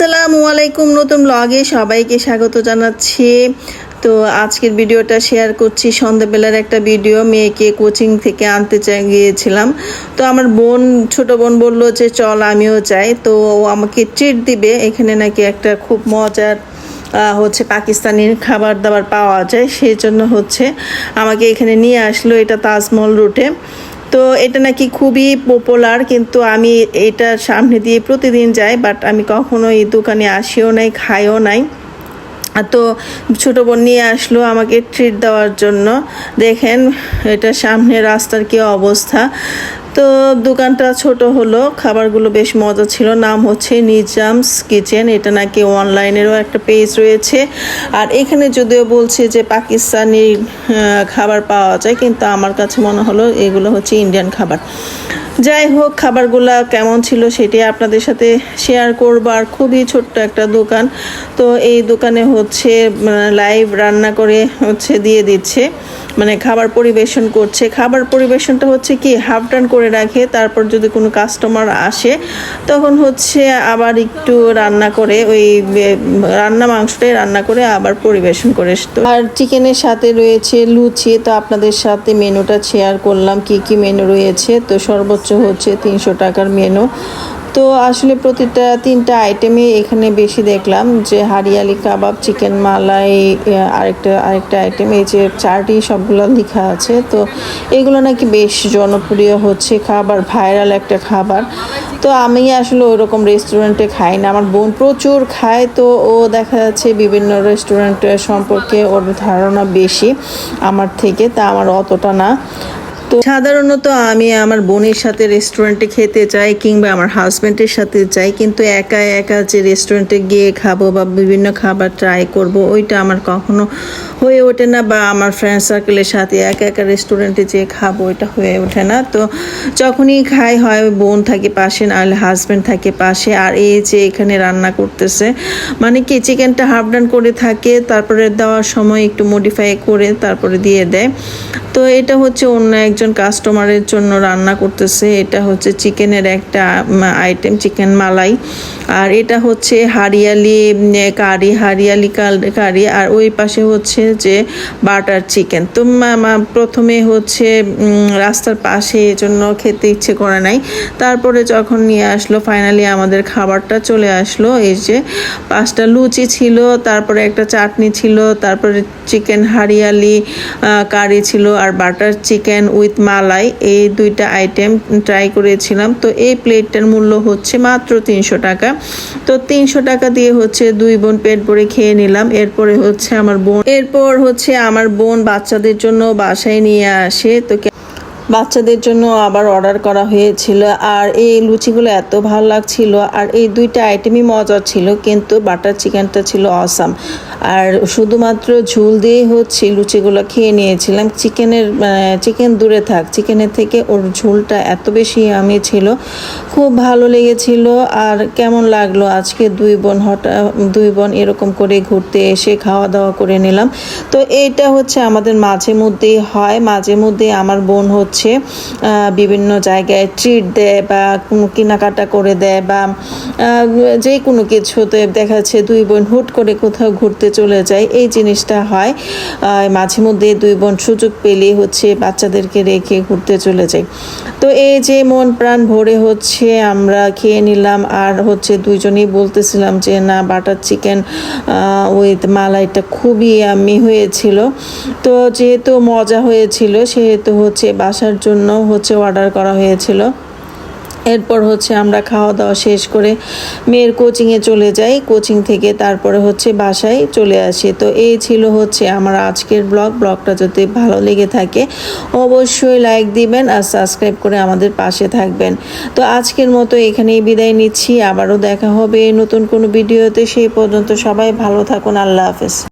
আসসালামু আলাইকুম নতুন ব্লগে সবাইকে স্বাগত জানাচ্ছি। তো আজকের ভিডিওটা শেয়ার করছি সন্ধ্যাবেলার একটা ভিডিও মেয়েকে কোচিং থেকে আনতে চাই গিয়েছিলাম। তো আমার বোন, ছোট বোন বলল যে, চল আমিও চাই তো ও আমাকে ট্রিট দিবে। এখানে নাকি একটা খুব মজার হচ্ছে পাকিস্তানি খাবার দাবার পাওয়া যায়। সেই জন্য হচ্ছে আমাকে এখানে নিয়ে আসলো এটা তাজমহল রুটে তো এটা নাকি খুবই পপুলার কিন্তু আমি এটা সামনে দিয়ে প্রতিদিন যাই বাট আমি কখনো এই দোকানে আসিও নাই, খাইও নাই। তো ছোটো বোন নিয়ে আসলো আমাকে ট্রিট দেওয়ার জন্য। দেখেন, এটা সামনে রাস্তার কি অবস্থা। তো দোকানটা ছোট হলো, খাবারগুলো বেশ মজা ছিল। নাম হচ্ছে নিজামস কিচেন, এটা নাকি অনলাইনেরও একটা পেজ রয়েছে। আর এখানে যদিও বলছে যে পাকিস্তানি খাবার পাওয়া যায়, কিন্তু আমার কাছে মনে হলো এগুলো হচ্ছে ইন্ডিয়ান খাবার। যাই হোক, খাবারগুলো কেমন ছিল সেটি আপনাদের সাথে শেয়ার করবার খুবই ছোট্ট একটা দোকান। তো এই দোকানে হচ্ছে লাইভ রান্না করে হচ্ছে দিয়ে দিচ্ছে। মানে খাবার পরিবেশন করছে। খাবার পরিবেশনটা হচ্ছে কি হাফ ডান করে রাখে। তারপর যদি কোনো কাস্টমার আসে, তখন হচ্ছে আবার একটু রান্না করে, ওই রান্না মাংসটাই রান্না করে আবার পরিবেশন করে। তো আর চিকেনের সাথে রয়েছে লুচি। তো আপনাদের সাথে মেনুটা শেয়ার করলাম, কি কি মেনু রয়েছে। তো সর্বোচ্চ হচ্ছে তিনশো টাকার মেনু তো আসলে প্রতিটা তিনটা আইটেমে এখানে বেশি দেখলাম যে হারিয়ালি কাবাব চিকেন মালাই আরেকটা আরেকটা আইটেম এই যে চারটি সবগুলো লেখা আছে। তো এগুলো নাকি বেশ জনপ্রিয় হচ্ছে খাবার ভাইরাল একটা খাবার। তো আমি আসলে ওইরকম রেস্টুরেন্টে খাই না। আমার বোন প্রচুর খায়, তো ও দেখা যাচ্ছে বিভিন্ন রেস্টুরেন্টের সম্পর্কে ওর ধারণা বেশি আমার থেকে, তা আমার অতটা না। তো সাধারণত আমি আমার বোনের সাথে রেস্টুরেন্টে খেতে চাই কিংবা আমার হাজব্যান্ডের সাথে চাই কিন্তু একা একা যে রেস্টুরেন্টে গিয়ে খাব বা বিভিন্ন খাবার ট্রাই করব, ওইটা আমার কখনো হয়ে ওঠে না বা আমার ফ্রেন্ড সার্কেলের সাথে একা একা রেস্টুরেন্টে যেয়ে খাব এটা হয়ে ওঠে না। তো যখনই খাই হয়, বোন থাকে পাশে, নাহলে হাজব্যান্ড থাকে পাশে, আর এই যে এখানে রান্না করতেছে মানে কি চিকেনটা হাফ ডান করে থাকে, তারপরে দেওয়ার সময় একটু মডিফাই করে তারপরে দিয়ে দেয়। তো এটা হচ্ছে অন্য একজন কাস্টমারের জন্য রান্না করতেছে, এটা হচ্ছে চিকেনের একটা আইটেম চিকেন মালাই। আর এটা হচ্ছে হারিয়ালি কারি হারিয়ালি কারি, আর ওই পাশে হচ্ছে যে বাটার চিকেন। তো প্রথমে হচ্ছে রাস্তার পাশে জন্য খেতে ইচ্ছে করে নাই। তারপরে যখন নিয়ে আসলো ফাইনালি আমাদের খাবারটা চলে আসলো, এই যে পাঁচটা লুচি ছিল, তারপরে একটা চাটনি ছিল, তারপরে চিকেন হারিয়ালি কারি ছিল, আর বাটার চিকেন উইথ মালাই, এই দুইটা আইটেম ট্রাই করেছিলাম। তো এই প্লেটটার মূল্য হচ্ছে মাত্র তিনশো টাকা। তো তিনশো টাকা দিয়ে হচ্ছে দুই বোন পেট ভরে খেয়ে নিলাম। এরপরে হচ্ছে আমার বোন এরপর হচ্ছে আমার বোন বাচ্চাদের জন্য বাসায় নিয়ে আসে। তো বাচ্চাদের জন্য আবার অর্ডার করা হয়েছিল। আর এই লুচিগুলো এত ভালো লাগছিল। আর এই দুইটা আইটেমই মজার ছিল, কিন্তু বাটার চিকেনটা ছিল অসাম আর শুধুমাত্র ঝুল দিয়েই হচ্ছে লুচিগুলো খেয়ে নিয়েছিলাম। চিকেনের চিকেন দূরে থাক। চিকেনের থেকে ওর ঝোলটা এত বেশি আমি ছিল। খুব ভালো লেগেছিল। আর কেমন লাগল আজকে দুই বোন হঠাৎ দুই বোন এরকম করে ঘুরতে এসে খাওয়া দাওয়া করে নিলাম। তো এইটা হচ্ছে আমাদের মাঝে মধ্যেই হয়। মাঝে মধ্যে আমার বোন হচ্ছে আহ, বিভিন্ন জায়গায় ট্রিট দেয় বা কোনো কেনাকাটা করে দেয় বা যে কোনো কিছুতে দেখা যাচ্ছে দুই বোন হুট করে কোথাও ঘুরতে চলে যায় এই জিনিসটা হয়। মাঝে মধ্যে দুই বোন সুযোগ পেলে হচ্ছে বাচ্চাদেরকে রেখে ঘুরতে চলে যায়। তো এই যে মন প্রাণ ভরে হচ্ছে আমরা খেয়ে নিলাম আর হচ্ছে দুইজনেই বলতেছিলাম যে না বাটার চিকেন উইথ মালাইটা খুবই আমি হয়েছিল। তো যেহেতু মজা হয়েছিল সেহেতু হচ্ছে বাসার জন্য হচ্ছে অর্ডার করা হয়েছিল। এরপর হচ্ছে আমরা খাওয়া দাওয়া শেষ করে মেয়ের কোচিংয়ে চলে যাই। কোচিং থেকে তারপরে হচ্ছে বাসায় চলে আসি। তো এই ছিল হচ্ছে আমার আজকের ব্লগ ব্লগটা যদি ভালো লেগে থাকে অবশ্যই লাইক দিবেন আর সাবস্ক্রাইব করে আমাদের পাশে থাকবেন। তো আজকের মতো এখানেই বিদায় নিচ্ছি। আবারও দেখা হবে নতুন কোনো ভিডিওতে। সেই পর্যন্ত সবাই ভালো থাকুন। আল্লাহ হাফেজ।